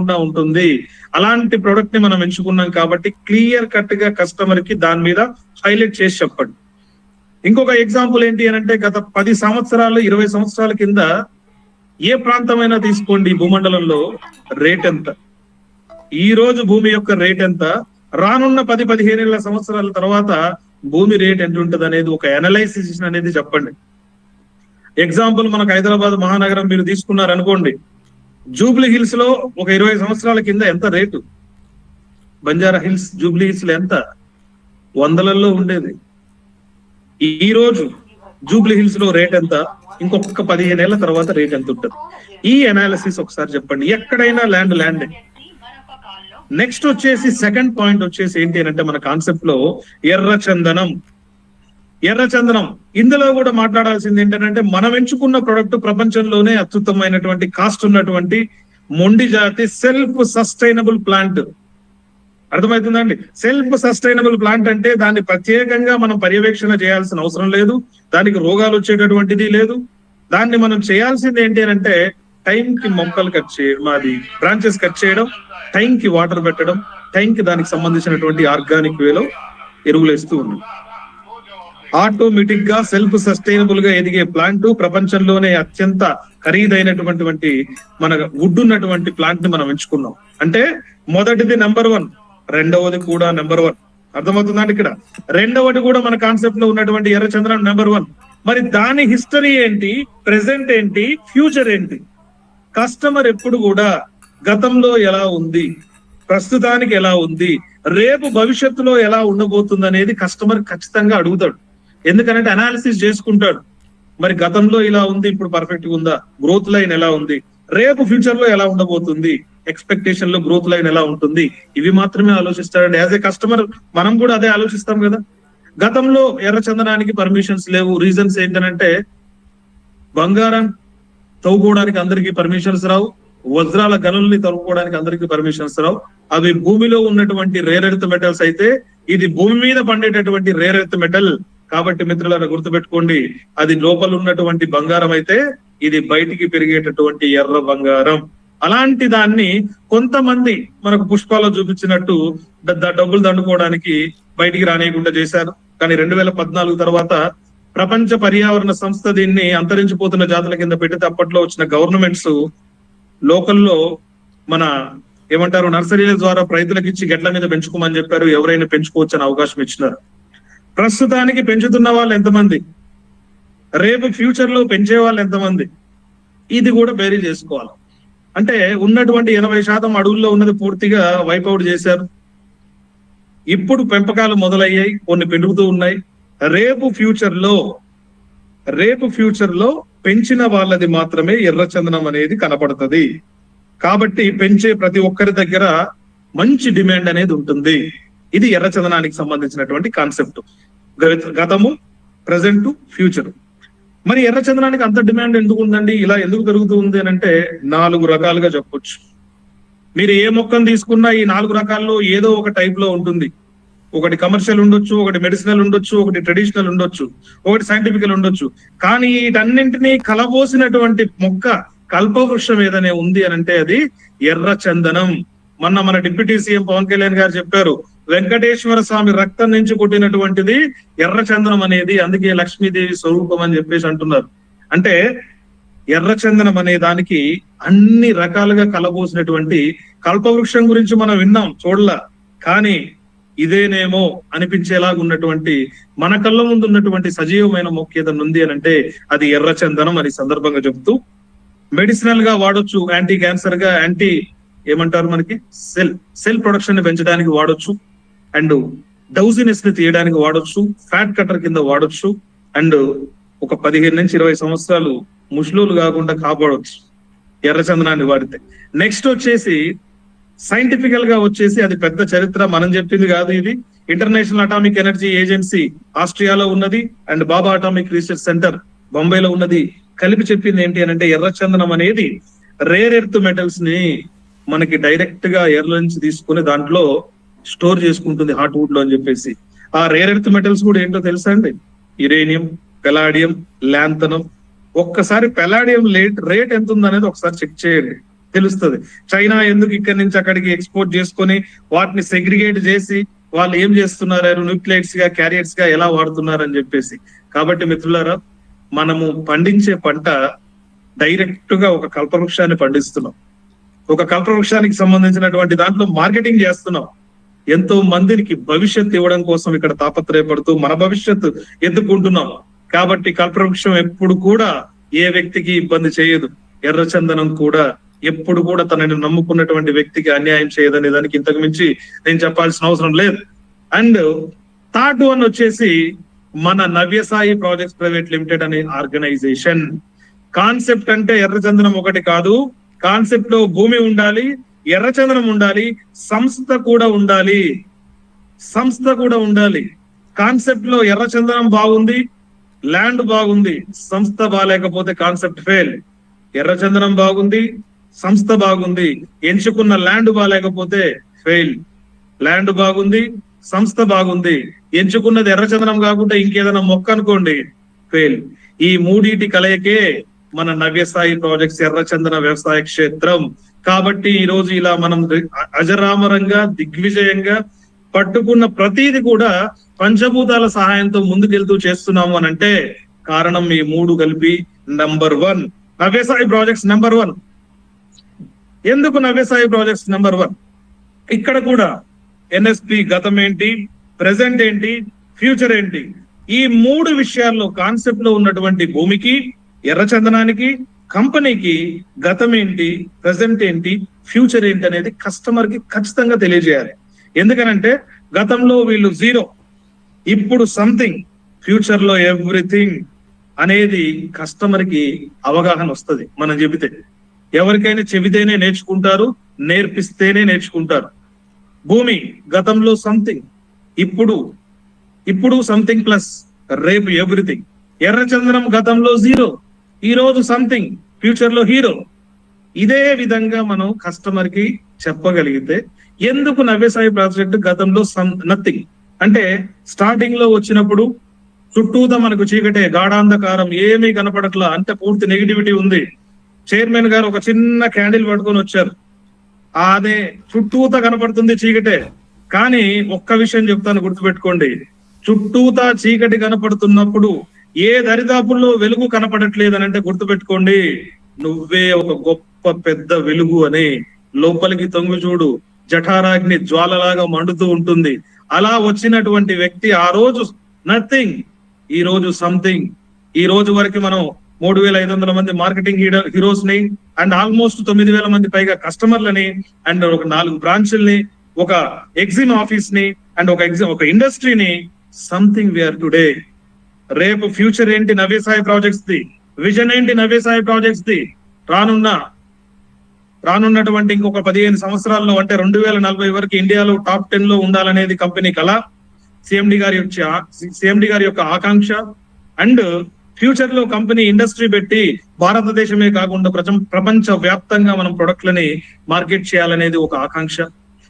ఉంటుంది. అలాంటి ప్రొడక్ట్ని మనం ఎంచుకున్నాం కాబట్టి క్లియర్ కట్గా కస్టమర్కి దాని మీద హైలైట్ చేసి చెప్పండి. ఇంకొక ఎగ్జాంపుల్ ఏంటి అని అంటే గత పది సంవత్సరాలు ఇరవై సంవత్సరాల కింద ఏ ప్రాంతమైనా తీసుకోండి భూమండలంలో రేట్ ఎంత? ఈ రోజు భూమి యొక్క రేట్ ఎంత? రానున్న పది పదిహేనేళ్ళ సంవత్సరాల తర్వాత భూమి రేట్ ఎంత ఉంటుంది అనేది ఒక అనలైసిస్ అనేది చెప్పండి. ఎగ్జాంపుల్ మనకు హైదరాబాద్ మహానగరం మీరు తీసుకున్నారు అనుకోండి జూబ్లీ హిల్స్లో ఒక ఇరవై సంవత్సరాల కింద ఎంత రేటు? బంజారా హిల్స్ జూబ్లీ హిల్స్లో ఎంత? వందలలో ఉండేది. ఈ రోజు జూబ్లీ హిల్స్లో రేట్ ఎంత? ఇంకొక పదిహేను ఏళ్ళ తర్వాత రేట్ ఎంత ఉంటుంది? ఈ అనాలిసిస్ ఒకసారి చెప్పండి. ఎక్కడైనా ల్యాండ్ ల్యాండ్ నెక్స్ట్ వచ్చేసి సెకండ్ పాయింట్ వచ్చేసి ఏంటి అని అంటే మన కాన్సెప్ట్లో ఎర్ర చందనం. ఎర్ర చందనం ఇందులో కూడా మాట్లాడాల్సింది ఏంటంటే మనం ఎంచుకున్న ప్రొడక్ట్ ప్రపంచంలోనే అత్యుత్తమైనటువంటి కాస్ట్ ఉన్నటువంటి మొండి జాతి సెల్ఫ్ సస్టైనబుల్ ప్లాంట్ అర్థమవుతుందండి? సెల్ఫ్ సస్టైనబుల్ ప్లాంట్ అంటే దాన్ని ప్రత్యేకంగా మనం పర్యవేక్షణ చేయాల్సిన అవసరం లేదు. దానికి రోగాలు వచ్చేటటువంటిది లేదు. దాన్ని మనం చేయాల్సింది ఏంటి అని అంటే టైం కి మొక్కలు కట్ చేయడం అది బ్రాంచెస్ కట్ చేయడం టైం కి వాటర్ పెట్టడం టైం కి దానికి సంబంధించినటువంటి ఆర్గానిక్ వేలో ఎరువులు వేస్తూ ఉన్నాం ఆటోమేటిక్గా సెల్ఫ్ సస్టైనబుల్గా ఎదిగే ప్లాంట్ ప్రపంచంలోనే అత్యంత ఖరీదైనటువంటి మన వుడ్ ఉన్నటువంటి ప్లాంట్ని మనం ఎంచుకున్నాం. అంటే మొదటిది నెంబర్ వన్ రెండవది కూడా నెంబర్ వన్. అర్థమవుతుందండి ఇక్కడ? రెండవది కూడా మన కాన్సెప్ట్లో ఉన్నటువంటి ఎర్రచంద్రం నెంబర్ వన్. మరి దాని హిస్టరీ ఏంటి? ప్రెసెంట్ ఏంటి? ఫ్యూచర్ ఏంటి? కస్టమర్ ఎప్పుడు కూడా గతంలో ఎలా ఉంది? ప్రస్తుతానికి ఎలా ఉంది? రేపు భవిష్యత్తులో ఎలా ఉండబోతుంది అనేది కస్టమర్ ఖచ్చితంగా అడుగుతాడు. ఎందుకంటే అనాలిసిస్ చేసుకుంటాడు. మరి గతంలో ఇలా ఉంది ఇప్పుడు పర్ఫెక్ట్గా ఉందా? గ్రోత్ లైన్ ఎలా ఉంది? రేపు ఫ్యూచర్లో ఎలా ఉండబోతుంది? ఎక్స్పెక్టేషన్లో గ్రోత్ లైన్ ఎలా ఉంటుంది? ఇవి మాత్రమే ఆలోచిస్తాడండి. యాజ్ ఏ కస్టమర్ మనం కూడా అదే ఆలోచిస్తాం కదా. గతంలో ఎర్ర చందనానికి పర్మిషన్స్ లేవు. రీజన్స్ ఏంటంటే బంగారం తవ్వుకోవడానికి అందరికీ పర్మిషన్స్ రావు. వజ్రాల గనుల్ని తవ్వుకోవడానికి అందరికీ పర్మిషన్స్ రావు. అవి భూమిలో ఉన్నటువంటి రేర్ ఎర్త్ మెటల్స్ అయితే ఇది భూమి మీద పండేటటువంటి రేర్ ఎర్త్ మెటల్ కాబట్టి మిత్రులారా గుర్తుపెట్టుకోండి అది లోపల ఉన్నటువంటి బంగారం అయితే ఇది బయటికి పెరిగేటటువంటి ఎర్ర బంగారం. అలాంటి దాన్ని కొంతమంది మనకు పుష్పాలో చూపించినట్టు డబ్బులు దండుకోవడానికి బయటికి రానియకుండా చేశారు. కానీ రెండు వేల పద్నాలుగు తర్వాత ప్రపంచ పర్యావరణ సంస్థ దీన్ని అంతరించిపోతున్న జాతుల కింద పెడితే అప్పట్లో వచ్చిన గవర్నమెంట్స్ లోకల్లో మన ఏమంటారు నర్సరీల ద్వారా రైతులకు ఇచ్చి గెట్ల మీద పెంచుకోమని చెప్పారు. ఎవరైనా పెంచుకోవచ్చు అవకాశం ఇచ్చినారు. ప్రస్తుతానికి పెంచుతున్న వాళ్ళు ఎంతమంది? రేపు ఫ్యూచర్లో పెంచే వాళ్ళు ఎంతమంది? ఇది కూడా బేరీ చేసుకోవాలి. అంటే ఉన్నటువంటి ఎనభై శాతం అడవుల్లో ఉన్నది పూర్తిగా వైపౌట్ చేశారు. ఇప్పుడు పెంపకాలు మొదలయ్యాయి కొన్ని పెరుగుతూ ఉన్నాయి. రేపు ఫ్యూచర్లో రేపు ఫ్యూచర్లో పెంచిన వాళ్ళది మాత్రమే ఎర్రచందనం అనేది కనపడుతుంది. కాబట్టి పెంచే ప్రతి ఒక్కరి దగ్గర మంచి డిమాండ్ అనేది ఉంటుంది. ఇది ఎర్రచందనానికి సంబంధించినటువంటి కాన్సెప్ట్ గతము ప్రజెంట్ ఫ్యూచర్. మరి ఎర్ర చంద్రానికి అంత డిమాండ్ ఎందుకు ఉందండి ఇలా ఎందుకు పెరుగుతూ ఉంది అని అంటే నాలుగు రకాలుగా చెప్పొచ్చు. మీరు ఏ మొక్కను తీసుకున్నా ఈ నాలుగు రకాల్లో ఏదో ఒక టైప్లో ఉంటుంది. ఒకటి కమర్షియల్ ఉండొచ్చు ఒకటి మెడిసినల్ ఉండొచ్చు ఒకటి ట్రెడిషనల్ ఉండొచ్చు ఒకటి సైంటిఫికల్ ఉండొచ్చు. కానీ వీటన్నింటినీ కలబోసినటువంటి మొక్క కల్పవృక్షం ఏదనే ఉంది అని అంటే అది ఎర్ర చందనం. మొన్న మన డిప్యూటీ సీఎం పవన్ కళ్యాణ్ గారు చెప్పారు వెంకటేశ్వర స్వామి రక్తం నుంచి కొట్టినటువంటిది ఎర్ర చందనం అనేది అందుకే లక్ష్మీదేవి స్వరూపం అని చెప్పేసి అంటున్నారు. అంటే ఎర్రచందనం అనే దానికి అన్ని రకాలుగా కలబోసినటువంటి కల్పవృక్షం గురించి మనం విన్నాం చూడలా. కానీ ఇదేనేమో అనిపించేలాగా ఉన్నటువంటి మన కళ్ళ ముందు ఉన్నటువంటి సజీవమైన మొక్క ఉంది అని అంటే అది ఎర్రచందనం అని సందర్భంగా చెబుతూ మెడిసినల్గా వాడొచ్చు యాంటీ క్యాన్సర్గా యాంటీ ఏమంటారు మనకి? సెల్ సెల్ ప్రొడక్షన్ని పెంచడానికి వాడొచ్చు. అండ్ డౌజినెస్ని తీయడానికి వాడొచ్చు ఫ్యాట్ కటర్ కింద వాడొచ్చు అండ్ ఒక పదిహేను నుంచి ఇరవై సంవత్సరాలు ముష్లోలు కాకుండా కాపాడవచ్చు ఎర్రచందనాన్ని వాడితే. నెక్స్ట్ వచ్చేసి సైంటిఫికల్గా వచ్చేసి అది పెద్ద చరిత్ర మనం చెప్పింది కాదు ఇది. ఇంటర్నేషనల్ అటామిక్ ఎనర్జీ ఏజెన్సీ ఆస్ట్రియాలో ఉన్నది and Bhabha Atomic Research Centre Bombay ఉన్నది. కలిపి చెప్పింది ఏంటి అని అంటే ఎర్రచందనం అనేది రేర్ ఎర్త్ మెటల్స్ని మనకి డైరెక్ట్గా ఎర్ర నుంచి తీసుకుని దాంట్లో స్టోర్ చేసుకుంటుంది హాట్ వుడ్లో అని చెప్పేసి. ఆ రేర్ ఎర్త్ మెటల్స్ కూడా ఏంటో తెలుసా అండి? యురేనియం పెలాడియం ల్యాంతనం ఒక్కసారి పెలాడియం రేట్ రేట్ ఎంత ఉంది అనేది ఒకసారి చెక్ చేయండి. తెలుస్తుంది. చైనా ఎందుకు ఇక్కడి నుంచి అక్కడికి ఎక్స్పోర్ట్ చేసుకొని వాటిని సెగ్రిగేట్ చేసి వాళ్ళు ఏం చేస్తున్నారు న్యూక్లియట్స్గా క్యారియర్స్గా ఎలా వాడుతున్నారు అని చెప్పేసి. కాబట్టి మిత్రులారా మనము పండించే పంట డైరెక్ట్గా ఒక కల్పవృక్షాన్ని పండిస్తున్నాం. ఒక కల్పవృక్షానికి సంబంధించినటువంటి దాంట్లో మార్కెటింగ్ చేస్తున్నాం. ఎంతో మందికి భవిష్యత్ ఇవ్వడం కోసం ఇక్కడ తాపత్రయపడుతూ మన భవిష్యత్తు ఎత్తుకుంటున్నాం కాబట్టి కల్పవృక్షం ఎప్పుడు కూడా ఏ వ్యక్తికి ఇబ్బంది చేయదు. ఎర్రచందనం కూడా ఎప్పుడు కూడా తనని నమ్ముకున్నటువంటి వ్యక్తికి అన్యాయం చేయదనే దానికి ఇంతకు మించి నేను చెప్పాల్సిన అవసరం లేదు. అండ్ థర్డ్ వన్ వచ్చేసి మన నవ్యసాయి ప్రాజెక్ట్స్ ప్రైవేట్ లిమిటెడ్ అనే ఆర్గనైజేషన్. కాన్సెప్ట్ అంటే ఎర్రచందనం ఒకటి కాదు. కాన్సెప్ట్లో భూమి ఉండాలి ఎర్రచందనం ఉండాలి సంస్థ కూడా ఉండాలి. సంస్థ కూడా ఉండాలి. కాన్సెప్ట్లో ఎర్రచందనం బాగుంది ల్యాండ్ బాగుంది సంస్థ బాగాలేకపోతే కాన్సెప్ట్ ఫెయిల్. ఎర్రచందనం బాగుంది సంస్థ బాగుంది ఎంచుకున్న ల్యాండ్ బాగాలేకపోతే ఫెయిల్. ల్యాండ్ బాగుంది సంస్థ బాగుంది ఎంచుకున్నది ఎర్రచందనం కాకుండా ఇంకేదైనా మొక్క అనుకోండి ఫెయిల్. ఈ మూడింటి కలయికే మన నవ్యసాయి ప్రాజెక్ట్స్ ఎర్రచందన వ్యవసాయ క్షేత్రం. కాబట్టి ఈ రోజు ఇలా మనం అజరామరంగా దిగ్విజయంగా పట్టుకున్న ప్రతీది కూడా పంచభూతాల సహాయంతో ముందుకెళ్తూ చేస్తున్నాము అని అంటే కారణం ఈ మూడు కలిపి number one. Navyasai projects number one. ఎందుకు నవ్యసాయి ప్రాజెక్ట్స్ నెంబర్ వన్? ఇక్కడ కూడా ఎన్ఎస్పి గతం ఏంటి ప్రెసెంట్ ఏంటి ఫ్యూచర్ ఏంటి? ఈ మూడు విషయాల్లో కాన్సెప్ట్లో ఉన్నటువంటి భూమికి ఎర్రచందనానికి కంపెనీకి గతం ఏంటి ప్రెసెంట్ ఏంటి ఫ్యూచర్ ఏంటి అనేది కస్టమర్కి ఖచ్చితంగా తెలియజేయాలి. ఎందుకనంటే గతంలో వీళ్ళు జీరో ఇప్పుడు సంథింగ్ ఫ్యూచర్లో ఎవ్రీథింగ్ అనేది కస్టమర్కి అవగాహన వస్తుంది మనం చెబితే. ఎవరికైనా చెబితేనే నేర్చుకుంటారు నేర్పిస్తేనే నేర్చుకుంటారు. భూమి గతంలో సంథింగ్ ఇప్పుడు ఇప్పుడు సంథింగ్ ప్లస్ రేపు ఎవ్రీథింగ్ ఎర్రచంద్రం గతంలో జీరో ఈరోజు సంథింగ్ ఫ్యూచర్లో హీరో ఇదే విధంగా మనం కస్టమర్కి చెప్పగలిగితే ఎందుకు నవ్యసాయి ప్రాజెక్ట్ గతంలో నథింగ్ అంటే స్టార్టింగ్లో వచ్చినప్పుడు చుట్టూత మనకు చీకటే గాఢాంధకారం ఏమీ కనపడట్లా అంటే పూర్తి నెగిటివిటీ ఉంది. చైర్మన్ గారు ఒక చిన్న క్యాండిల్ పట్టుకొని వచ్చారు. అదే చుట్టూత కనపడుతుంది చీకటే. కానీ ఒక్క విషయం చెప్తాను గుర్తుపెట్టుకోండి. చుట్టూతా చీకటి కనపడుతున్నప్పుడు ఏ దరిదాపుల్లో వెలుగు కనపడట్లేదు అని అంటే గుర్తుపెట్టుకోండి నువ్వే ఒక గొప్ప పెద్ద వెలుగు అని లోపలికి తొంగి చూడు. జఠారాగ్ని జ్వాలలాగా మండుతూ ఉంటుంది. అలా వచ్చినటువంటి వ్యక్తి ఆ రోజు నథింగ్ ఈ రోజు సంథింగ్ ఈ రోజు వరకు మనం మూడు వేల ఐదు వందల మంది మార్కెటింగ్ హీరోస్ని అండ్ ఆల్మోస్ట్ తొమ్మిది వేల మంది పైగా కస్టమర్లని అండ్ ఒక నాలుగు బ్రాంచ్ల్ని ఒక ఎగ్జిమ్ ఆఫీస్ని అండ్ ఒక ఎగ్జిమ్ ఒక ఇండస్ట్రీని సంథింగ్ వేర్ టుడే రేపు ఫ్యూచర్ ఏంటి నవ్యసాయి ప్రాజెక్ట్స్ ది? విజన్ ఏంటి నవ్యసాయి ప్రాజెక్ట్స్ ది? రానున్న రానున్నటువంటి ఇంకొక పదిహేను సంవత్సరాల్లో అంటే రెండు వేల నలభై వరకు ఇండియాలో టాప్ టెన్లో ఉండాలనేది కంపెనీ కళ. సిఎండి గారి యొక్క సిఎండి గారి యొక్క ఆకాంక్ష. అండ్ ఫ్యూచర్లో కంపెనీ ఇండస్ట్రీ పెట్టి భారతదేశమే కాకుండా ప్రపంచ వ్యాప్తంగా మనం ప్రొడక్ట్లని మార్కెట్ చేయాలనేది ఒక ఆకాంక్ష.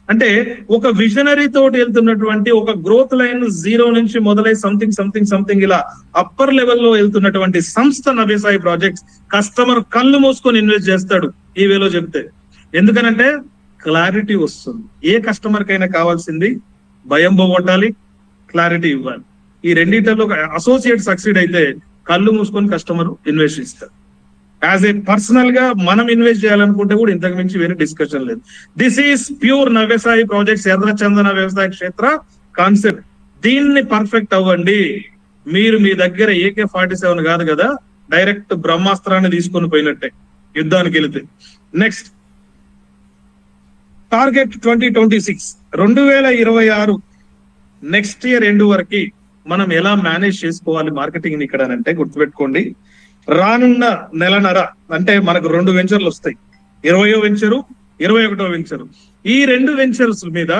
అంటే ఒక విజనరీ తోటి వెళ్తున్నటువంటి ఒక గ్రోత్ లైన్ జీరో నుంచి మొదలై సంథింగ్ సంథింగ్ సంథింగ్ ఇలా అప్పర్ లెవెల్లో వెళ్తున్నటువంటి సంస్థ నవ్యసాయి ప్రాజెక్ట్స్ కస్టమర్ కళ్ళు మూసుకొని ఇన్వెస్ట్ చేస్తాడు ఈ వేలో చెప్తే ఎందుకనంటే క్లారిటీ వస్తుంది. ఏ కస్టమర్ కైనా కావాల్సింది భయం పోగొట్టాలి క్లారిటీ ఇవ్వాలి. ఈ రెండింటిలో అసోసియేట్ సక్సీడ్ అయితే కళ్ళు మూసుకొని కస్టమర్ ఇన్వెస్ట్ ఇస్తారు యాజ్ ఏ పర్సనల్గా మనం ఇన్వెస్ట్ చేయాలనుకుంటే కూడా ఇంతకు మించి వేరే డిస్కషన్ లేదు. This is pure Navyasai Projects ఎర్రచందన వ్యవసాయ క్షేత్ర కాన్సెప్ట్ దీన్ని పర్ఫెక్ట్ అవ్వండి. మీరు మీ దగ్గర ఏకే ఫార్టీ సెవెన్ కాదు కదా డైరెక్ట్ బ్రహ్మాస్త్రాన్ని తీసుకొని పోయినట్టే యుద్ధానికి వెళితే. Next target twenty twenty six రెండు వేల ఇరవై ఆరు నెక్స్ట్ ఇయర్ ఎండ్ వరకు మనం ఎలా మేనేజ్ చేసుకోవాలి మార్కెటింగ్ ఇక్కడ అంటే గుర్తుపెట్టుకోండి. రానున్న నెలనర అంటే మనకు రెండు వెంచర్లు వస్తాయి. ఇరవయో వెంచరు ఇరవై ఒకటో వెంచరు ఈ రెండు వెంచర్స్ మీద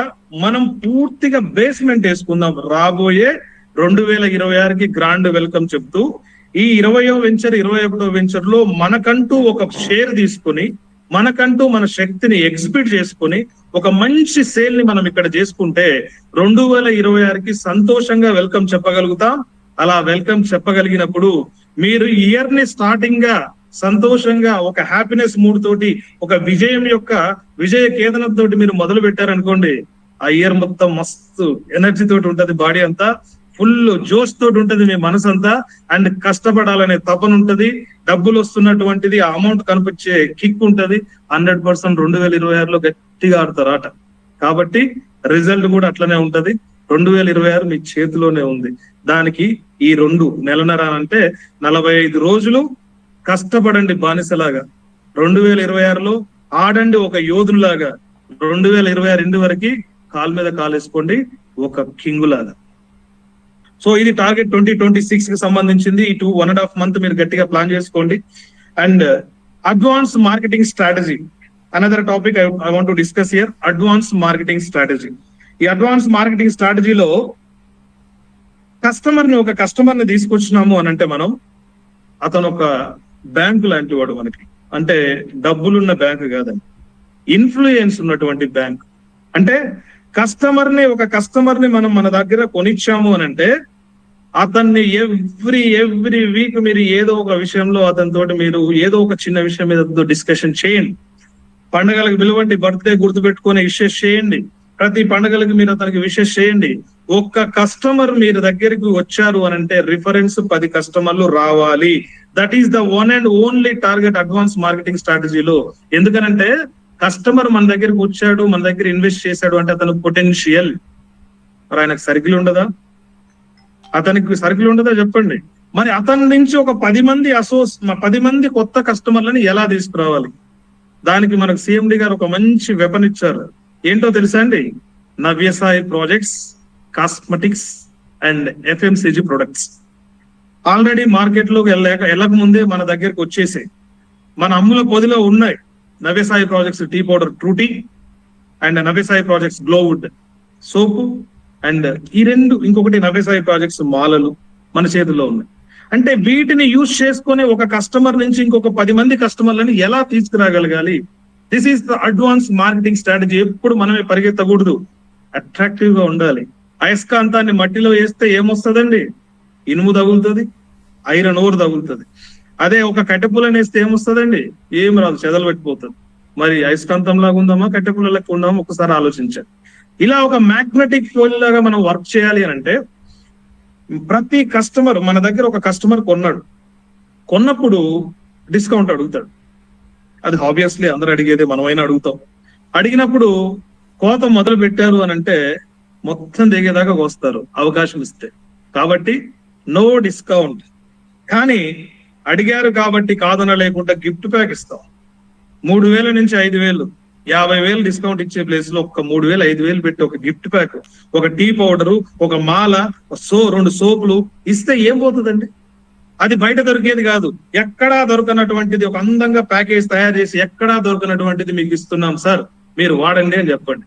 మనం పూర్తిగా బేస్మెంట్ వేసుకుందాం. రాబోయే రెండు వేల ఇరవై ఆరుకి గ్రాండ్ వెల్కమ్ చెప్తూ ఈ ఇరవయో వెంచర్ ఇరవై ఒకటో వెంచర్లో మనకంటూ ఒక షేర్ తీసుకుని మనకంటూ మన శక్తిని ఎగ్జిబిట్ చేసుకుని ఒక మంచి సేల్ని మనం ఇక్కడ చేసుకుంటే రెండు వేల ఇరవై ఆరుకి సంతోషంగా వెల్కమ్ చెప్పగలుగుతాం. అలా వెల్కమ్ చెప్పగలిగినప్పుడు మీరు ఇయర్ని స్టార్టింగ్గా సంతోషంగా ఒక హ్యాపీనెస్ మూడ్ తోటి ఒక విజయం యొక్క విజయ కేతనం తోటి మీరు మొదలు పెట్టారనుకోండి ఆ ఇయర్ మొత్తం మస్తు ఎనర్జీ తోటి ఉంటది బాడీ అంతా ఫుల్ జోష్ తోటి ఉంటది మీ మనసు అంతా అండ్ కష్టపడాలనే తపన ఉంటది డబ్బులు వస్తున్నటువంటిది ఆ అమౌంట్ కనిపించే కిక్ ఉంటది హండ్రెడ్ పర్సెంట్ రెండు వేల ఇరవై ఆరులో గట్టిగా ఆడతారు ఆట. కాబట్టి రిజల్ట్ కూడా అట్లనే ఉంటది. రెండు వేల ఇరవై ఆరు మీ చేతిలోనే ఉంది. దానికి ఈ రెండు నెలన్నర అంటే నలభై ఐదు రోజులు కష్టపడండి బానిసలాగా. రెండు వేల ఇరవై ఆరులో ఆడండి ఒక యోధులాగా రెండు వేల ఇరవై ఆరు ఇంటి వరకు కాలు మీద కాలేసుకోండి ఒక కింగ్ లాగా సో ఇది టార్గెట్ ట్వంటీ ట్వంటీ సిక్స్కి సంబంధించింది. ఈ two one and half month మీరు గట్టిగా ప్లాన్ చేసుకోండి. And advance marketing strategy. Another topic I want to discuss here advance marketing strategy ఈ అడ్వాన్స్ మార్కెటింగ్ స్ట్రాటజీలో కస్టమర్ని ఒక కస్టమర్ని తీసుకొచ్చినాము అని అంటే మనం అతను ఒక బ్యాంకు లాంటి వాడు మనకి. అంటే డబ్బులున్న బ్యాంక్ కాదండి. ఇన్ఫ్లుయెన్స్ ఉన్నటువంటి బ్యాంక్. అంటే కస్టమర్ని ఒక కస్టమర్ని మనం మన దగ్గర కొనిచ్చాము అని అంటే అతన్ని ఎవ్రీ ఎవ్రీ వీక్ మీరు ఏదో ఒక విషయంలో అతనితోటి మీరు ఏదో ఒక చిన్న విషయం మీద డిస్కషన్ చేయండి. పండగలకు పిలవండి బర్త్డే గుర్తు పెట్టుకొని విషెస్ చేయండి. ప్రతి పండుగలకు మీరు అతనికి విషెస్ చేయండి. ఒక్క కస్టమర్ మీరు దగ్గరికి వచ్చారు అని అంటే రిఫరెన్స్ పది కస్టమర్లు రావాలి. That is the one and only target advance marketing స్ట్రాటజీలో ఎందుకనంటే కస్టమర్ మన దగ్గరికి వచ్చాడు మన దగ్గర ఇన్వెస్ట్ చేశాడు అంటే అతను పొటెన్షియల్ మరి ఆయనకు సర్కిల్ ఉండదా? అతనికి సర్కిల్ ఉండదా చెప్పండి. మరి అతని నుంచి ఒక పది మంది అసోస్ పది మంది కొత్త కస్టమర్లని ఎలా తీసుకురావాలి? దానికి మనకు సిఎండి గారు ఒక మంచి వెపన్ ఇచ్చారు. ఏంటో తెలుసా అండి? Navyasai Projects cosmetics and FMCG products already market వెళ్ళలేక వెళ్ళక ముందే మన దగ్గరకు వచ్చేసే మన అమ్ముల పొదిలో ఉన్నాయి. నవ్యసాయి ప్రాజెక్ట్స్ టీ పౌడర్ ట్రూటీ అండ్ నవ్యసాయి ప్రాజెక్ట్స్ గ్లోవుడ్ సోపు అండ్ ఈ రెండు ఇంకొకటి నవ్యసాయి ప్రాజెక్ట్స్ మాలలు మన చేతుల్లో ఉన్నాయి. అంటే వీటిని యూజ్ చేసుకునే ఒక కస్టమర్ నుంచి ఇంకొక పది మంది కస్టమర్లని ఎలా తీసుకురాగలగాలి? This is the advance marketing strategy ఎప్పుడు మనమే పరిగెత్తకూడదు. అట్రాక్టివ్గా ఉండాలి. అయస్కాంతాన్ని మట్టిలో వేస్తే ఏమొస్తుందండి? ఇనుము తగులుతుంది ఐరన్ ఓర్ తగులుతుంది. అదే ఒక కట్టెపులని వేస్తే ఏమొస్తుందండి? ఏం రాదు చెదలు పెట్టిపోతుంది మరి అయస్కాంతం లాగా ఉందామా కట్టెపుల లెక్క ఉందామా? ఒకసారి ఆలోచించండి. ఇలా ఒక మ్యాగ్నెటిక్ ఫోల్ లాగా మనం వర్క్ చేయాలి అని అంటే ప్రతి కస్టమర్ మన దగ్గర ఒక కస్టమర్ కొన్నాడు. కొన్నప్పుడు డిస్కౌంట్ అడుగుతాడు. అది ఆబ్వియస్లీ అందరు అడిగేది మనమైనా అడుగుతాం. అడిగినప్పుడు కోత మొదలు పెట్టారు అని అంటే మొత్తం దిగేదాకా వస్తారు అవకాశం ఇస్తే. కాబట్టి నో డిస్కౌంట్ కానీ అడిగారు కాబట్టి కాదన లేకుండా గిఫ్ట్ ప్యాక్ ఇస్తాం. మూడు వేల నుంచి ఐదు వేలు యాభై వేలు డిస్కౌంట్ ఇచ్చే ప్లేస్లో ఒక మూడు వేలు ఐదు వేలు పెట్టి ఒక గిఫ్ట్ ప్యాక్ ఒక టీ పౌడరు ఒక మాల సో రెండు సోపులు ఇస్తే ఏం పోతుందండి? అది బయట దొరికేది కాదు. ఎక్కడా దొరకనటువంటిది ఒక అందంగా ప్యాకేజ్ తయారు చేసి ఎక్కడా దొరకనటువంటిది మీకు ఇస్తున్నాం సార్. మీరు వాడండి అని చెప్పండి.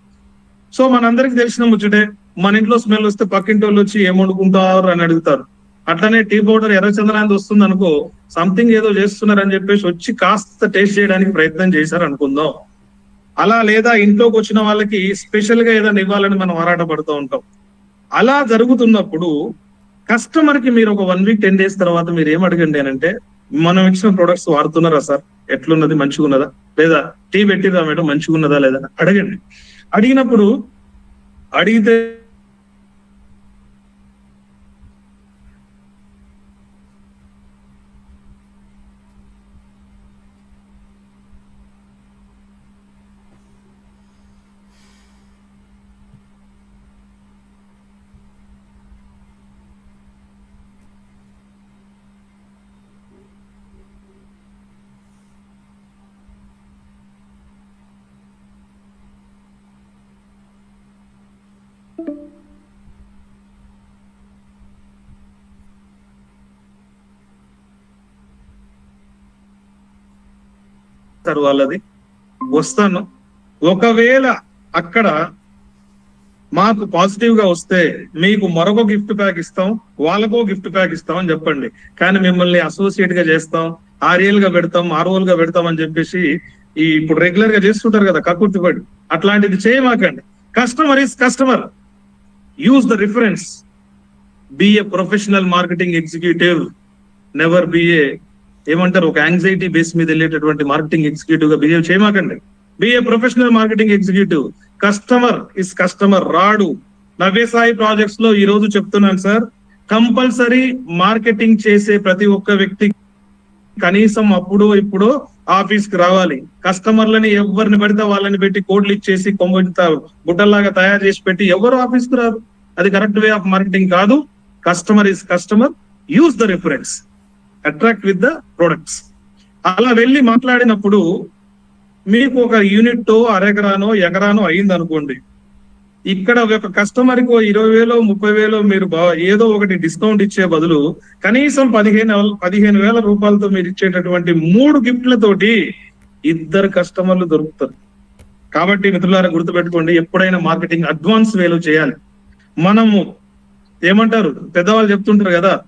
సో మనందరికి తెలిసిన ముచ్చటే మన ఇంట్లో స్మెల్ వస్తే పక్కింటి వాళ్ళు వచ్చి ఏం వండుకుంటారు అని అడుగుతారు. అట్లనే టీ పౌడర్ ఎర్రచందనాన్ని వస్తుంది అనుకో సంథింగ్ ఏదో చేస్తున్నారు అని చెప్పేసి వచ్చి కాస్త టేస్ట్ చేయడానికి ప్రయత్నం చేశారు అనుకుందాం. అలా లేదా ఇంట్లోకి వచ్చిన వాళ్ళకి స్పెషల్గా ఏదైనా ఇవ్వాలని మనం ఆరాట పడుతూ ఉంటాం. అలా జరుగుతున్నప్పుడు కస్టమర్కి మీరు ఒక వన్ వీక్ టెన్ డేస్ తర్వాత మీరు ఏం అడగండి అని అంటే మనం ఇచ్చిన ప్రొడక్ట్స్ వాడుతున్నారా సార్? ఎట్లున్నది? మంచిగా ఉన్నదా లేదా టీ పెట్టిరా మేడం? మంచిగా ఉన్నదా లేదా అడగండి. అడిగినప్పుడు అడిగితే చేస్తారు వాళ్ళది? వస్తాను. ఒకవేళ అక్కడ మాకు పాజిటివ్గా వస్తే మీకు మరొక గిఫ్ట్ ప్యాక్ ఇస్తాం వాళ్ళకో గిఫ్ట్ ప్యాక్ ఇస్తాం అని చెప్పండి. కానీ మిమ్మల్ని అసోసియేట్గా చేస్తాం ఆర్ఏల్గా పెడతాం ఆర్ఓల్గా పెడతాం అని చెప్పేసి ఈ ఇప్పుడు రెగ్యులర్గా చేస్తుంటారు కదా కక్కుర్తి పడి అట్లాంటిది చేయమాకండి. Customer is customer use the reference be a professional marketing executive never be a ఏమంటారు? ఒక యాంగ్జైటీ బేస్ మీద వెళ్ళేటటువంటి మార్కెటింగ్ ఎగ్జిక్యూటివ్గా బిహేవ్ చేయమాకండి. Be a professional marketing executive customer is customer రాడు. నవ్యసాయి ప్రాజెక్ట్స్లో ఈ రోజు చెప్తున్నాను సార్. కంపల్సరీ మార్కెటింగ్ చేసే ప్రతి ఒక్క వ్యక్తి కనీసం అప్పుడు ఇప్పుడు ఆఫీస్కి రావాలి. కస్టమర్లని ఎవరిని పడితే వాళ్ళని పెట్టి కోడ్లు ఇచ్చేసి కొమ్మ గుట్టల్లాగా తయారు చేసి పెట్టి ఎవరు ఆఫీస్కి రారు? అది కరెక్ట్ వే ఆఫ్ మార్కెటింగ్ కాదు. Customer is customer use the reference attract with the products అలా వెళ్ళి మాట్లాడినప్పుడు మీకు ఒక యూనిట్ అరెకరానో ఎకరానో అయింది అనుకోండి ఇక్కడ ఒక కస్టమర్కి ఇరవై వేలో ముప్పై వేలో మీరు బా- ఏదో ఒకటి డిస్కౌంట్ ఇచ్చే బదులు కనీసం పదిహేను పదిహేను వేల రూపాయలతో మీరు ఇచ్చేటటువంటి మూడు గిఫ్ట్లతోటి ఇద్దరు కస్టమర్లు దొరుకుతారు. కాబట్టి మిత్రులారా గుర్తుపెట్టుకోండి ఎప్పుడైనా మార్కెటింగ్ అడ్వాన్స్ వేలో చేయాలి. మనము ఏమంటారు? పెద్దవాళ్ళు చెప్తుంటారు కదా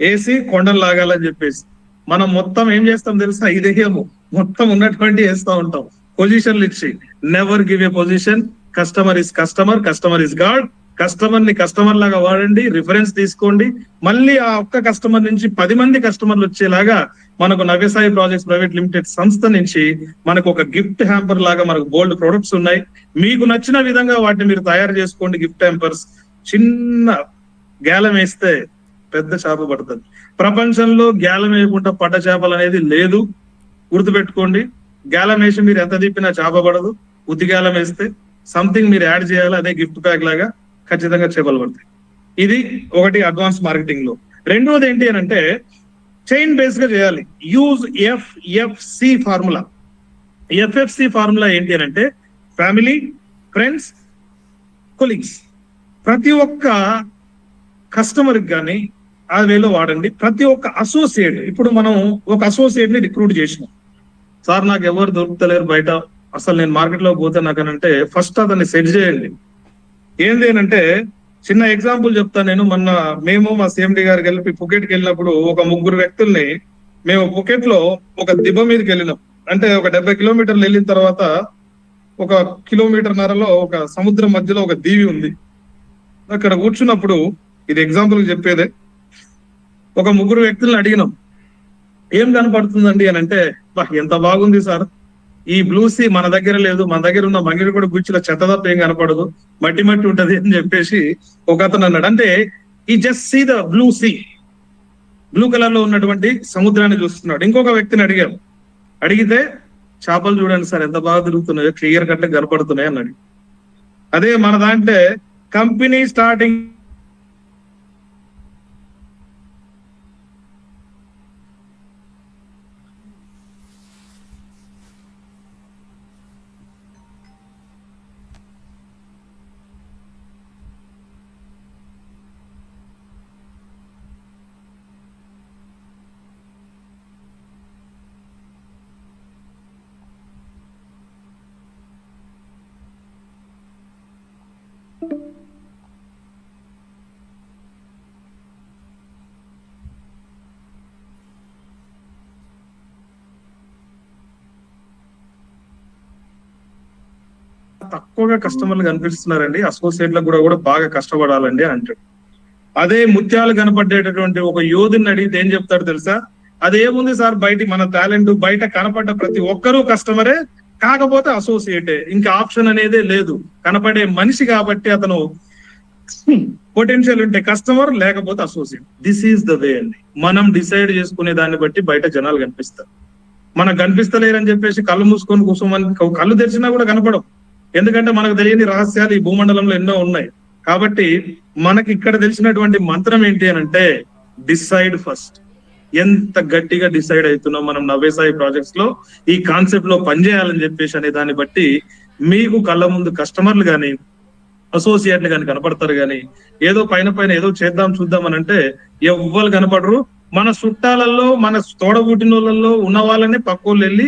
వేసి కొండలు లాగాలని చెప్పేసి. మనం మొత్తం ఏం చేస్తాం తెలుసా? ఇదేమో మొత్తం ఉన్నటువంటి వేస్తా ఉంటాం. పొజిషన్లు ఇచ్చి. Never give a position customer is customer customer is god కస్టమర్ని కస్టమర్ లాగా వాడండి. రిఫరెన్స్ తీసుకోండి. మళ్ళీ ఆ ఒక్క కస్టమర్ నుంచి పది మంది కస్టమర్లు వచ్చేలాగా మనకు నవ్యసాయి ప్రాజెక్ట్స్ ప్రైవేట్ లిమిటెడ్ సంస్థ నుంచి మనకు ఒక గిఫ్ట్ హ్యాంపర్ లాగా మనకు బోల్డ్ ప్రొడక్ట్స్ ఉన్నాయి. మీకు నచ్చిన విధంగా వాటిని మీరు తయారు చేసుకోండి. గిఫ్ట్ హ్యాంపర్స్ చిన్న గేలం వేస్తే పెద్ద చేప పడుతుంది. ప్రపంచంలో గ్యాలం వేయకుండా పడ్డ చేపలు అనేది లేదు. గుర్తుపెట్టుకోండి గ్యాలం వేసి మీరు ఎంత తిప్పినా చేప పడదు. ఉత్తి వేస్తే సంథింగ్ మీరు యాడ్ చేయాలి అదే గిఫ్ట్ ప్యాక్ లాగా ఖచ్చితంగా చేపలు పడతాయి. ఇది ఒకటి అడ్వాన్స్ మార్కెటింగ్లో. రెండవది ఏంటి అని అంటే చైన్ బేస్గా చేయాలి. Use F F C formula FFC formula ఏంటి అని అంటే ఫ్యామిలీ ఫ్రెండ్స్ కొలీగ్స్ ప్రతి ఒక్క కస్టమర్ కానీ ఆ వేలో వాడండి. ప్రతి ఒక్క అసోసియేట్ ఇప్పుడు మనం ఒక అసోసియేట్ని రిక్రూట్ చేసినాం. సార్ నాకు ఎవరు దొరుకుతలేరు బయట. అసలు నేను మార్కెట్లో పోతే నాకనంటే ఫస్ట్ అతన్ని సెట్ చేయండి. ఏంది అంటే చిన్న ఎగ్జాంపుల్ చెప్తా నేను. మొన్న మేము మా సిఎండి గారు కలిపి పుకెట్కి వెళ్ళినప్పుడు ఒక ముగ్గురు వ్యక్తుల్ని మేము పుకెట్లో ఒక దిబ్బ మీదకి వెళ్ళినాం. అంటే ఒక డెబ్బై కిలోమీటర్లు వెళ్ళిన తర్వాత ఒక కిలోమీటర్ నరలో ఒక సముద్రం మధ్యలో ఒక దీవి ఉంది. అక్కడ కూర్చున్నప్పుడు ఇది ఎగ్జాంపుల్ చెప్పేదే. ఒక ముగ్గురు వ్యక్తులను అడిగినాం. ఏం కనపడుతుందండి అని అంటే ఎంత బాగుంది సార్. ఈ బ్లూ సీ మన దగ్గర లేదు. మన దగ్గర ఉన్న మంగిరి కూడా గుచ్చిలో చెత్త తప్ప ఏం కనపడదు. మట్టి మట్టి ఉంటది అని చెప్పేసి ఒక అతను అన్నాడు. అంటే ఈ just see the blue sea. Blue కలర్లో ఉన్నటువంటి సముద్రాన్ని చూస్తున్నాడు. ఇంకొక వ్యక్తిని అడిగాం. అడిగితే చేపలు చూడండి సార్ ఎంత బాగా తిరుగుతున్నాయో క్లియర్ కట్ కనపడుతున్నాయి అన్నాడు. అదే మన దాంట్లో కంపెనీ స్టార్టింగ్ ఎక్కువగా కస్టమర్లు కనిపిస్తున్నారండి. అసోసియేట్లకు కూడా కూడా బాగా కష్టపడాలండి అని అంటాడు. అదే ముత్యాలు కనపడేటటువంటి ఒక యోధుని అడిగితే ఏం చెప్తాడు తెలుసా? అదేముంది సార్? బయట మన టాలెంట్ బయట కనపడ్డ ప్రతి ఒక్కరూ కస్టమరే కాకపోతే అసోసియేటే. ఇంకా ఆప్షన్ అనేదే లేదు. కనపడే మనిషి కాబట్టి అతను పొటెన్షియల్ ఉంటే కస్టమర్ లేకపోతే associate. This is the way అండి. మనం డిసైడ్ చేసుకునే దాన్ని బట్టి బయట జనాలు కనిపిస్తారు. మనకు కనిపిస్తలేరని చెప్పేసి కళ్ళు మూసుకొని కూర్చోమని కళ్ళు తెరిచినా కూడా కనపడవు. ఎందుకంటే మనకు తెలియని రహస్యాలు ఈ భూమండలంలో ఎన్నో ఉన్నాయి. కాబట్టి మనకి ఇక్కడ తెలిసినటువంటి మంత్రం ఏంటి అని అంటే డిసైడ్ ఫస్ట్ ఎంత గట్టిగా డిసైడ్ అవుతున్నాం మనం నవ్వేసాయి ప్రాజెక్ట్స్లో ఈ కాన్సెప్ట్లో పనిచేయాలని చెప్పేసి అనే దాన్ని బట్టి మీకు కళ్ళ ముందు కస్టమర్లు కానీ అసోసియేట్లు కానీ కనపడతారు కానీ ఏదో పైన పైన ఏదో చేద్దాం చూద్దాం అని అంటే ఎవ్వరు కనపడరు. మన చుట్టాలలో మన తోడబుట్టిన ఉన్న వాళ్ళని పక్కోళ్ళు వెళ్ళి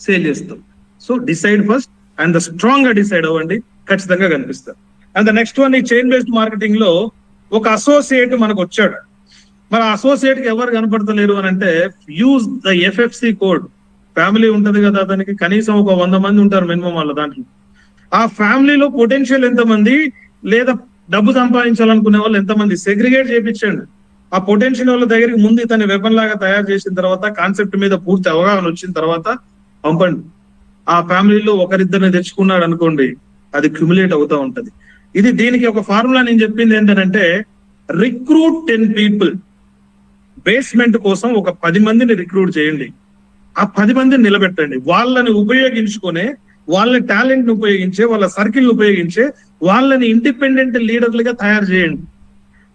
సేల్ చేస్తాం. So decide first and the స్ట్రాంగ్గా డిసైడ్ అవ్వండి ఖచ్చితంగా కనిపిస్తారు. అండ్ ద నెక్స్ట్ వన్ ఈ చైన్ బేస్డ్ మార్కెటింగ్లో ఒక అసోసియేట్ మనకు వచ్చాడు. మన అసోసియేట్కి ఎవరు కనపడతలేరు అని అంటే use the FFC code family ఉంటది కదా అతనికి కనీసం ఒక వంద మంది ఉంటారు మినిమం వాళ్ళ దాంట్లో. ఆ ఫ్యామిలీలో పొటెన్షియల్ ఎంతమంది లేదా డబ్బు సంపాదించాలనుకునే వాళ్ళు ఎంతమంది? సెగ్రిగేట్ చేయించండి ఆ పొటెన్షియల్ వాళ్ళ దగ్గరికి ముందు ఇతని వెపన్ లాగా తయారు చేసిన తర్వాత కాన్సెప్ట్ మీద పూర్తి అవగాహన వచ్చిన తర్వాత పంపండి. ఆ ఫ్యామిలీలో ఒకరిద్దరిని తెచ్చుకున్నాడు అనుకోండి అది క్యుములేట్ అవుతా ఉంటది. ఇది దీనికి ఒక ఫార్ములా నేను చెప్పింది ఏంటంటే రిక్రూట్ టెన్ పీపుల్ బేస్మెంట్ కోసం ఒక పది మందిని రిక్రూట్ చేయండి. ఆ పది మందిని నిలబెట్టండి. వాళ్ళని ఉపయోగించుకునే వాళ్ళ టాలెంట్ని ఉపయోగించే వాళ్ళ సర్కిల్ ఉపయోగించే వాళ్ళని ఇండిపెండెంట్ లీడర్లుగా తయారు చేయండి.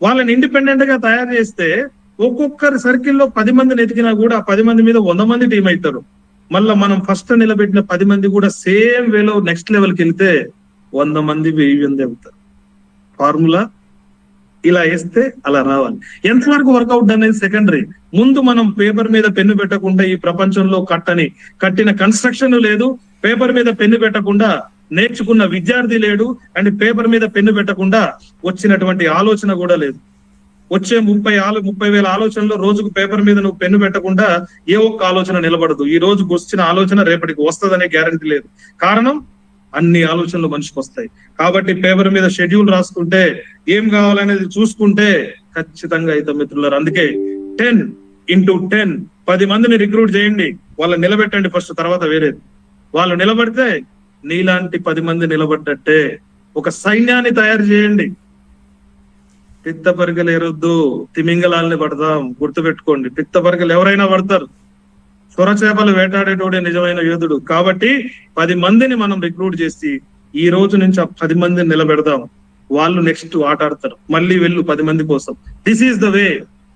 వాళ్ళని ఇండిపెండెంట్గా తయారు చేస్తే ఒక్కొక్కరి సర్కిల్లో పది మందిని ఎతికినా కూడా ఆ పది మంది మీద వంద మంది టీం అవుతారు. మళ్ళా మనం ఫస్ట్ నిలబెట్టిన పది మంది కూడా సేమ్ వేలో నెక్స్ట్ లెవెల్కి వెళ్తే వంద మంది వెయ్యి మంది అవుతారు. ఫార్ములా ఇలా వేస్తే అలా రావాలి. ఎంతవరకు వర్కౌట్ అనేది సెకండరీ ముందు మనం పేపర్ మీద పెన్ను పెట్టకుండా ఈ ప్రపంచంలో కట్టని కట్టిన కన్స్ట్రక్షన్ లేదు. పేపర్ మీద పెన్ను పెట్టకుండా నేర్చుకున్న విద్యార్థి లేడు. అండ్ పేపర్ మీద పెన్ను పెట్టకుండా వచ్చినటువంటి ఆలోచన కూడా లేదు. వచ్చే ముప్పై ఆలో ముప్పై వేల ఆలోచనలో రోజుకు పేపర్ మీద నువ్వు పెన్ను పెట్టకుండా ఏ ఒక్క ఆలోచన నిలబడదు. ఈ రోజు వచ్చిన ఆలోచన రేపటికి వస్తుందనే గ్యారంటీ లేదు. కారణం అన్ని ఆలోచనలు మనిషికి వస్తాయి. కాబట్టి పేపర్ మీద షెడ్యూల్ రాసుకుంటే ఏం కావాలనేది చూసుకుంటే ఖచ్చితంగా అయితే మిత్రులారు అందుకే టెన్ ఇంటూ టెన్ పది మందిని రిక్రూట్ చేయండి. వాళ్ళని నిలబెట్టండి ఫస్ట్ తర్వాత వేరేది. వాళ్ళు నిలబడితే నీలాంటి పది మంది నిలబడ్డట్టే. ఒక సైన్యాన్ని తయారు చేయండి. పిత్త పరికలు ఎరొద్దు తిమింగలాల్ని పడదాం. గుర్తుపెట్టుకోండి. పిత్త పరికలు ఎవరైనా పడతారు. సొర చేపలు వేటాడేటోడే నిజమైన యోధుడు. కాబట్టి పది మందిని మనం రిక్రూట్ చేసి ఈ రోజు నుంచి ఆ పది మందిని నిలబెడదాం. వాళ్ళు నెక్స్ట్ ఆట ఆడతారు మళ్ళీ వెళ్ళు పది మంది కోసం. దిస్ ఈస్ ద వే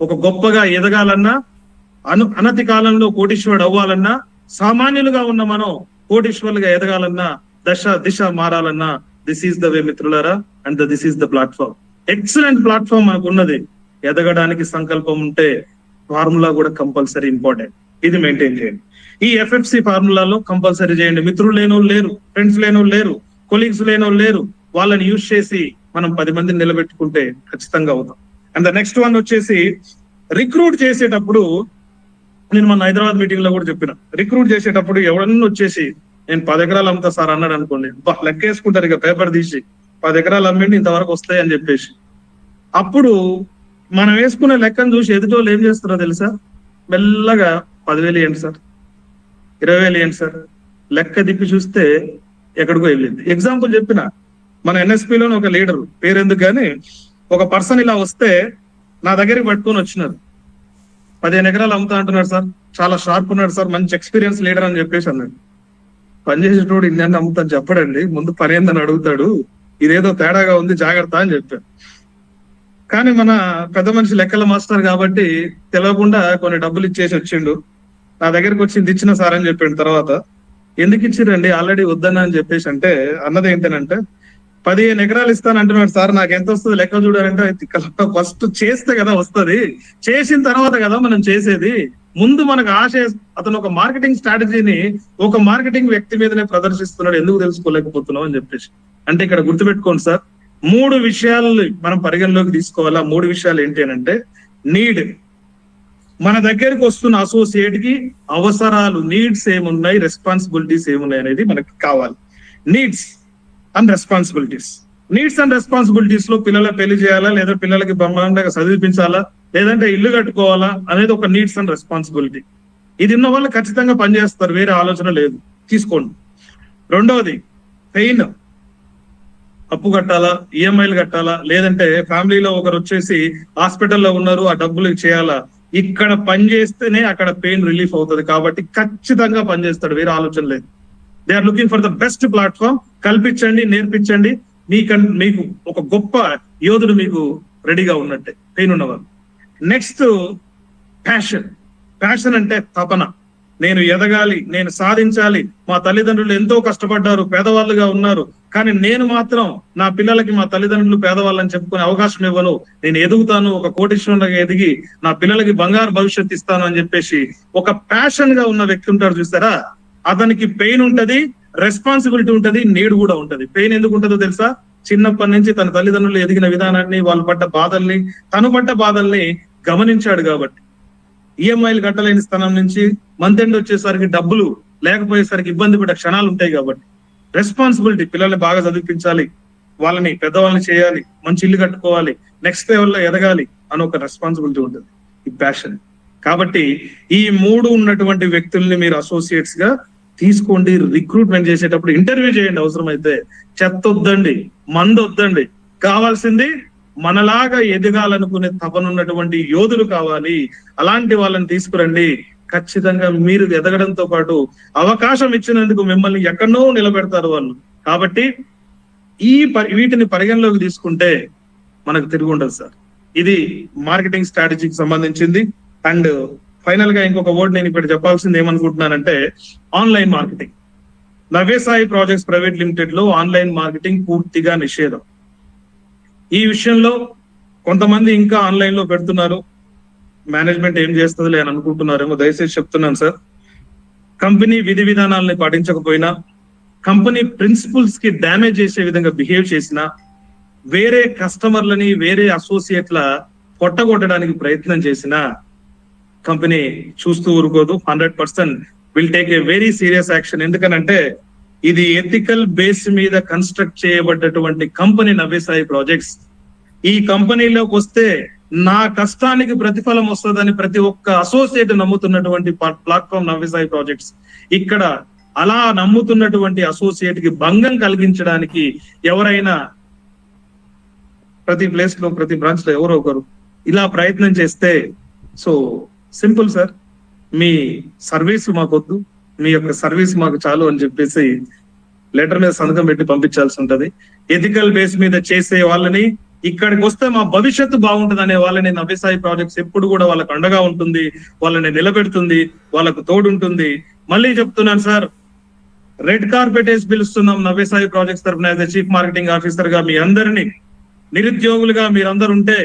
ఒక గొప్పగా ఎదగాలన్నా అను అనతి కాలంలో కోటీశ్వరుడు అవ్వాలన్నా సామాన్యులుగా ఉన్న మనం కోటీశ్వరులుగా ఎదగాలన్నా దశ దిశ మారాలన్నా దిస్ ఈస్ ద వే మిత్రులారా and this is the platform excellent platform మనకు ఉన్నది. ఎదగడానికి సంకల్పం ఉంటే ఫార్ములా కూడా కంపల్సరీ ఇంపార్టెంట్. ఇది మెయింటైన్ చేయండి. ఈ ఎఫ్ఎఫ్సి ఫార్ములాలో కంపల్సరీ చేయండి. మిత్రులు లేని వాళ్ళు లేరు ఫ్రెండ్స్ లేని వాళ్ళు లేరు కొలీగ్స్ లేని వాళ్ళు లేరు. వాళ్ళని యూజ్ చేసి మనం పది మందిని నిలబెట్టుకుంటే ఖచ్చితంగా అవుతాం. అండ్ ద నెక్స్ట్ వన్ వచ్చేసి రిక్రూట్ చేసేటప్పుడు నేను మన హైదరాబాద్ మీటింగ్లో కూడా చెప్పిన. రిక్రూట్ చేసేటప్పుడు ఎవరన్నా వచ్చేసి నేను పది ఎకరాలు అమ్ముతా సార్ అన్నాడు అనుకోండి లెక్క లెక్కేసుకుంటారు ఇక పేపర్ తీసి. పది ఎకరాలు అమ్మిండి ఇంతవరకు వస్తాయి అని చెప్పేసి. అప్పుడు మనం వేసుకునే లెక్కను చూసి ఎదుటోళ్ళు ఏం చేస్తారో తెలుసా? మెల్లగా పదివేలు ఇవ్వండి సార్. ఇరవై వేలు ఇవ్వండి సార్. లెక్క తిప్పి చూస్తే ఎక్కడికో వెళ్ళింది. ఎగ్జాంపుల్ చెప్పిన మన NSP లోని ఒక లీడర్ పేరెందుకు కానీ ఒక పర్సన్ ఇలా వస్తే నా దగ్గరికి పట్టుకొని వచ్చినారు. పదిహేను ఎకరాలు అమ్ముతా అంటున్నాడు సార్. చాలా షార్ప్ ఉన్నాడు సార్. మంచి ఎక్స్పీరియన్స్ లీడర్ అని చెప్పేసి అన్నాడు. పనిచేసేటోడు ఇన్ని అమ్ముతాను చెప్పడండి. ముందు పని ఏందని అడుగుతాడు. ఇదేదో తేడాగా ఉంది జాగ్రత్త అని చెప్పాను కానీ మన పెద్ద మనిషి లెక్కల మాస్టర్ కాబట్టి తెలియకుండా కొన్ని డబ్బులు ఇచ్చేసి వచ్చిండు. నా దగ్గరికి వచ్చింది ఇచ్చిన సార్ అని చెప్పిండు తర్వాత. ఎందుకు ఇచ్చిరండి ఆల్రెడీ వద్దన్నా అని చెప్పేసి అంటే అన్నది ఏంటంటే పదిహేను ఎకరాలు ఇస్తాను అంటున్నాడు సార్ నాకు ఎంత వస్తుంది లెక్క చూడాలంటే ఫస్ట్ చేస్తే కదా వస్తది. చేసిన తర్వాత కదా మనం చేసేది. ముందు మనకు ఆశ అతను ఒక మార్కెటింగ్ స్ట్రాటజీని ఒక మార్కెటింగ్ వ్యక్తి మీదనే ప్రదర్శిస్తున్నాడు. ఎందుకు తెలుసుకోలేకపోతున్నాం అని చెప్పేసి. అంటే ఇక్కడ గుర్తుపెట్టుకోండి సార్. మూడు విషయాలు మనం పరిగణలోకి తీసుకోవాలా? మూడు విషయాలు ఏంటి అని అంటే నీడ్. మన దగ్గరికి వస్తున్న అసోసియేట్కి అవసరాలు నీడ్స్ ఏమున్నాయి రెస్పాన్సిబిలిటీస్ ఏమున్నాయి అనేది మనకి కావాలి. Needs and responsibilities needs and రెస్పాన్సిబిలిటీస్లో పిల్లల పెళ్ళి చేయాలా? లేదా పిల్లలకి బ్రహ్మాండంగా చదివించాలా లేదంటే ఇల్లు కట్టుకోవాలా అనేది ఒక నీడ్స్ అండ్ రెస్పాన్సిబిలిటీ ఇది ఉన్న వాళ్ళు ఖచ్చితంగా పనిచేస్తారు వేరే ఆలోచన లేదు. తీసుకోండి. రెండవది పెయిన్ అప్పు కట్టాలా ఈఎంఐలు కట్టాలా లేదంటే ఫ్యామిలీలో ఒకరు వచ్చేసి హాస్పిటల్లో ఉన్నారు ఆ డబ్బులు చేయాలా ఇక్కడ పని చేస్తేనే అక్కడ పెయిన్ రిలీఫ్ అవుతుంది కాబట్టి ఖచ్చితంగా పనిచేస్తాడు వేరే ఆలోచన లేదు. They are looking for the best platform కల్పించండి నేర్పించండి. మీకు మీకు ఒక గొప్ప యోధుడు మీకు రెడీగా ఉన్నట్టే పెయిన్ ఉన్నవారు నెక్స్ట్ ప్యాషన్ ప్యాషన్ అంటే తపన. నేను ఎదగాలి నేను సాధించాలి. మా తల్లిదండ్రులు ఎంతో కష్టపడ్డారు పేదవాళ్ళుగా ఉన్నారు. కానీ నేను మాత్రం నా పిల్లలకి మా తల్లిదండ్రులు పేదవాళ్ళని చెప్పుకునే అవకాశం ఇవ్వను. నేను ఎదుగుతాను ఒక కోటీశ్వరునిగా ఎదిగి నా పిల్లలకి బంగారు భవిష్యత్తు ఇస్తాను అని చెప్పేసి ఒక ప్యాషన్గా ఉన్న వ్యక్తి ఉంటారు చూస్తారా? అతనికి పెయిన్ ఉంటది రెస్పాన్సిబిలిటీ ఉంటది నీడు కూడా ఉంటది. పెయిన్ ఎందుకు ఉంటుందో తెలుసా? చిన్నప్పటి నుంచి తన తల్లిదండ్రులు ఎదిగిన విధానాన్ని వాళ్ళు పడ్డ బాధల్ని తను పడ్డ బాధల్ని గమనించాడు కాబట్టి. ఈఎంఐలు కట్టలేని స్థానం నుంచి మంత్ ఎండ్ వచ్చేసరికి డబ్బులు లేకపోయేసరికి ఇబ్బంది పడే క్షణాలు ఉంటాయి కాబట్టి. రెస్పాన్సిబిలిటీ పిల్లల్ని బాగా చదివించాలి వాళ్ళని పెద్దవాళ్ళని చేయాలి. మంచి ఇల్లు కట్టుకోవాలి. నెక్స్ట్ లెవెల్లో ఎదగాలి అని ఒక రెస్పాన్సిబిలిటీ ఉంటుంది. ఈ ప్యాషన్ కాబట్టి ఈ మూడు ఉన్నటువంటి వ్యక్తుల్ని మీరు అసోసియేట్స్గా తీసుకోండి. రిక్రూట్మెంట్ చేసేటప్పుడు ఇంటర్వ్యూ చేయండి. అవసరమైతే చెత్త వద్దండి మందు వద్దండి కావాల్సింది మనలాగా ఎదగాలనుకునే తపనున్నటువంటి యోధులు కావాలి. అలాంటి వాళ్ళని తీసుకురండి. ఖచ్చితంగా మీరు ఎదగడంతో పాటు అవకాశం ఇచ్చినందుకు మిమ్మల్ని ఎక్కడో నిలబెడతారు వాళ్ళు. కాబట్టి ఈ పరి- వీటిని పరిగణలోకి తీసుకుంటే మనకు తిరిగి ఉండదు సార్. ఇది మార్కెటింగ్ స్ట్రాటజీకి సంబంధించింది. అండ్ ఫైనల్గా ఇంకొక వర్డ్ నేను ఇక్కడ చెప్పాల్సింది ఏమనుకుంటున్నానంటే online marketing. Navyasai Projects private లిమిటెడ్లో online marketing పూర్తిగా నిషేధం. ఈ విషయంలో కొంతమంది ఇంకా ఆన్లైన్లో పెడుతున్నారు. మేనేజ్మెంట్ ఏం చేస్తుంది అని అనుకుంటున్నారేమో దయచేసి చెప్తున్నాను సార్. కంపెనీ విధి విధానాలని పాటించకపోయినా కంపెనీ ప్రిన్సిపల్స్కి డ్యామేజ్ చేసే విధంగా బిహేవ్ చేసినా వేరే కస్టమర్లని వేరే అసోసియేట్ల కొట్టగొట్టడానికి ప్రయత్నం చేసినా కంపెనీ చూస్తూ ఊరుకోదు. Hundred percent will take a very serious action. ఎందుకనంటే ఇది ఎథికల్ బేస్ మీద కన్స్ట్రక్ట్ చేయబడ్డటువంటి కంపెనీ నవ్యసాయి ప్రాజెక్ట్స్ ఈ కంపెనీలోకి వస్తే నా కష్టానికి ప్రతిఫలం వస్తుందని ప్రతి ఒక్క అసోసియేట్ నమ్ముతున్నటువంటి ప్లాట్ఫామ్ నవ్యసాయి ప్రాజెక్ట్స్ ఇక్కడ అలా నమ్ముతున్నటువంటి అసోసియేట్కి భంగం కలిగించడానికి ఎవరైనా ప్రతి ప్లేస్లో ప్రతి బ్రాంచ్లో ఎవరో ఒకరు ఇలా ప్రయత్నం చేస్తే సో సింపుల్ సార్ మీ సర్వీస్ మాకొద్దు. మీ యొక్క సర్వీస్ మాకు చాలు అని చెప్పేసి లెటర్ మీద సంతకం పెట్టి పంపించాల్సి ఉంటది. ఎథికల్ బేస్ మీద చేసే వాళ్ళని ఇక్కడికి వస్తే మా భవిష్యత్తు బాగుంటుంది అనే వాళ్ళని నవ్యసాయి ప్రాజెక్ట్స్ ఎప్పుడు కూడా వాళ్ళకు అండగా ఉంటుంది వాళ్ళని నిలబెడుతుంది వాళ్ళకు తోడుంటుంది. మళ్ళీ చెప్తున్నాను సార్ రెడ్ కార్పెట్ వేసి పిలుస్తున్నాం నవ్యసాయి ప్రాజెక్ట్స్ తరఫున యాజ్ చీఫ్ మార్కెటింగ్ ఆఫీసర్గా మీ అందరినీ. నిరుద్యోగులుగా మీరందరూ ఉంటే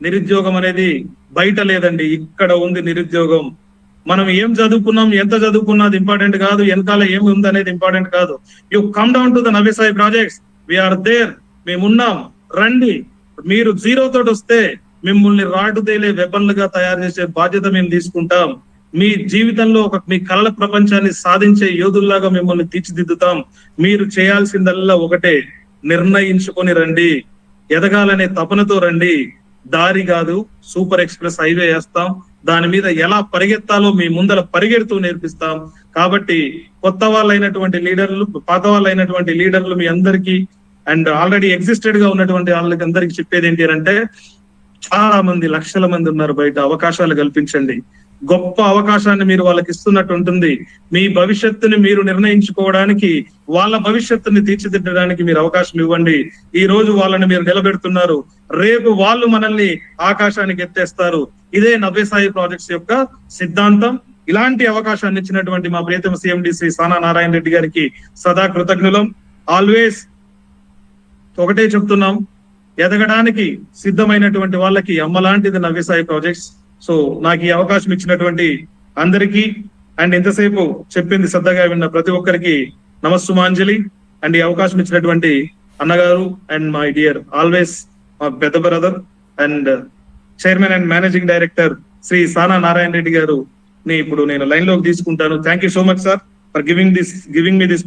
నిరుద్యోగం అనేది బయట లేదండి ఇక్కడ ఉంది నిరుద్యోగం. మనం ఏం చదువుకున్నాం ఎంత చదువుకున్నది ఇంపార్టెంట్ కాదు వెనకాల ఏమి ఉంది అనేది ఇంపార్టెంట్ కాదు you come down to the Navyasai Projects we are there మేమున్నాం. రండి. మీరు జీరో తోటి వస్తే మిమ్మల్ని రాటు తేలే వెపన్లుగా తయారు చేసే బాధ్యత మేము తీసుకుంటాం. మీ జీవితంలో ఒక మీ కళల ప్రపంచాన్ని సాధించే యోధుల్లాగా మిమ్మల్ని తీర్చిదిద్దుతాం. మీరు చేయాల్సిందల్లా ఒకటే. నిర్ణయించుకొని రండి. ఎదగాలనే తపనతో రండి. దారి కాదు. సూపర్ ఎక్స్ప్రెస్ హైవే వేస్తాం. దాని మీద ఎలా పరిగెత్తాలో మీ ముందర పరిగెడుతూ నేర్పిస్తాం. కాబట్టి కొత్త వాళ్ళైనటువంటి లీడర్లు పాత వాళ్ళైనటువంటి లీడర్లు మీ అందరికీ అండ్ ఆల్రెడీ ఎగ్జిస్టెడ్గా ఉన్నటువంటి వాళ్ళకి అందరికి చెప్పేది ఏంటి అంటే చాలా మంది లక్షల మంది ఉన్నారు బయట. అవకాశాలు కల్పించండి. గొప్ప అవకాశాన్ని మీరు వాళ్ళకి ఇస్తున్నట్టు ఉంటుంది. మీ భవిష్యత్తుని మీరు నిర్ణయించుకోవడానికి వాళ్ళ భవిష్యత్తుని తీర్చిదిద్దడానికి మీరు అవకాశం ఇవ్వండి. ఈ రోజు వాళ్ళని మీరు నిలబెడుతున్నారు. రేపు వాళ్ళు మనల్ని ఆకాశానికి ఎత్తేస్తారు. ఇదే నవ్యసాయి ప్రాజెక్ట్స్ యొక్క సిద్ధాంతం. ఇలాంటి అవకాశాన్ని ఇచ్చినటువంటి మా ప్రియతమ సీఎండి శ్రీ సానా నారాయణ రెడ్డి గారికి సదా కృతజ్ఞులం. ఆల్వేస్ ఒకటే చెప్తున్నాం. ఎదగడానికి సిద్ధమైనటువంటి వాళ్ళకి అమ్మలాంటిది నవ్యసాయి ప్రాజెక్ట్స్ సో నాకు ఈ అవకాశం ఇచ్చినటువంటి అందరికీ అండ్ ఇంతసేపు చెప్పింది శ్రద్ధగా విన్న ప్రతి ఒక్కరికి నమస్సుమాంజలి. అండ్ ఈ అవకాశం ఇచ్చినటువంటి అన్నగారు అండ్ మై డియర్ ఆల్వేస్ మా పెద్ద brother and chairman and managing director Shri Sana Narayana Reddy గారు ని ఇప్పుడు నేను లైన్లోకి తీసుకుంటాను. Thank you so much sir for giving this giving me this